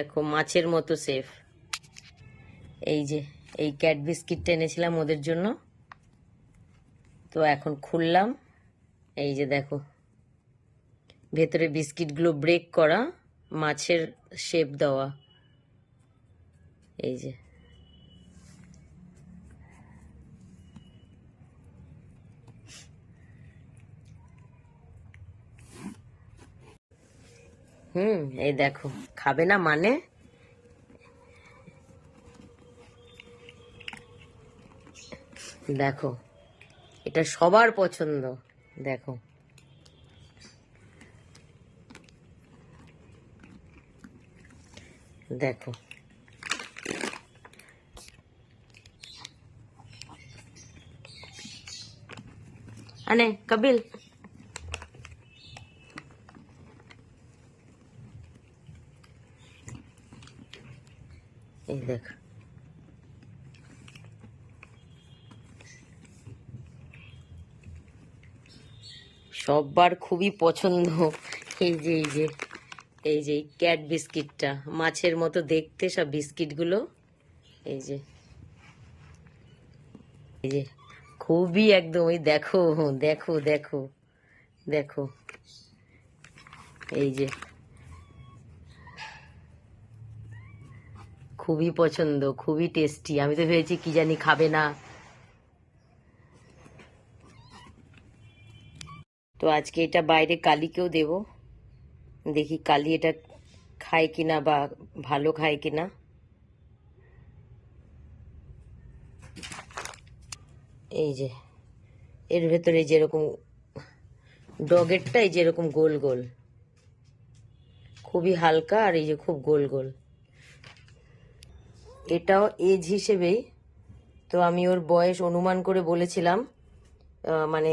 দেখো, মাছের মতো সেফ এই যে, এই ক্যাট বিস্কিটটা এনেছিলাম ওদের জন্য। তো এখন খুললাম। এই যে দেখো, ভেতরে বিস্কিটগুলো ব্রেক করা, মাছের শেপ দেওয়া। এই যে। হুম এই দেখো। খাবে না মানে? দেখো এটা সবার পছন্দ দেখো। দেখো। আনে কবিল এই দেখ। সববার খুবই পছন্দ এই যে এই যে এই যে ক্যাট বিস্কিটটা মাছের মতো দেখতে সব বিস্কিটগুলো এই যে এই যে, খুবই একদম ওই দেখো দেখো দেখো দেখো। এই যে খুবই পছন্দ, খুবই টেস্টি আমি তো ভেবেছি কি জানি খাবে না। তো আজকে এটা বাইরে কালীকেও দেব। দেখি কালী এটা খায় কিনা বা ভালো খায় কিনা। এই যে, এর ভেতরে যেরকম, ডগেরটাই যেরকম গোল গোল। খুবই হালকা আর এই যে খুব গোল গোল। এটাও এজ হিসেবেই। তো আমি ওর বয়স অনুমান করে বলেছিলাম মানে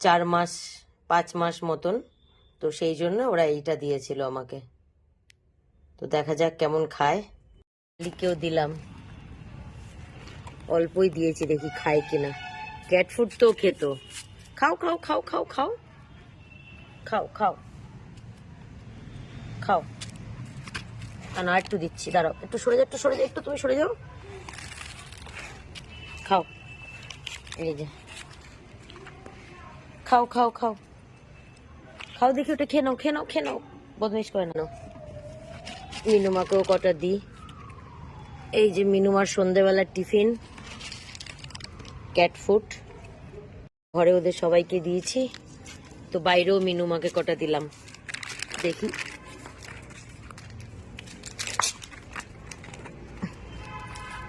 চার মাস, পাঁচ মাস মতন। তো সেই জন্য ওরা এইটা দিয়েছিল আমাকে। তো দেখা যাক কেমন খায়। লিকেও দিলাম। অল্পই দিয়েছি, দেখি খায় কিনা। ক্যাট ফুড তো খেত। খাও খাও খাও খাও খাও। খাও খাও। খাও। না, একটু দিচ্ছি, দাঁড়াও, একটু সরে যাও, একটু সরে যাও, একটু তুমি সরে যাও। খাও। এই যে। খাও খাও খাও। খাও দেখি ওটা, খেয়ে নাও খেয়ে নাও খেয়ে নাও। বদমাইশ করে নাও। মিনুমাকেও কটা দিই। এই যে মিনুমার সন্ধেবেলার টিফিন। Cat food. ঘরে ওদের সবাইকে দিয়েছি। তো বাইরেও মিনুমাকে কটা দিলাম। দেখি।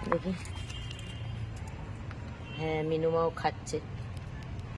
দেখি হ্যাঁ মিনুমাও খাচ্ছে।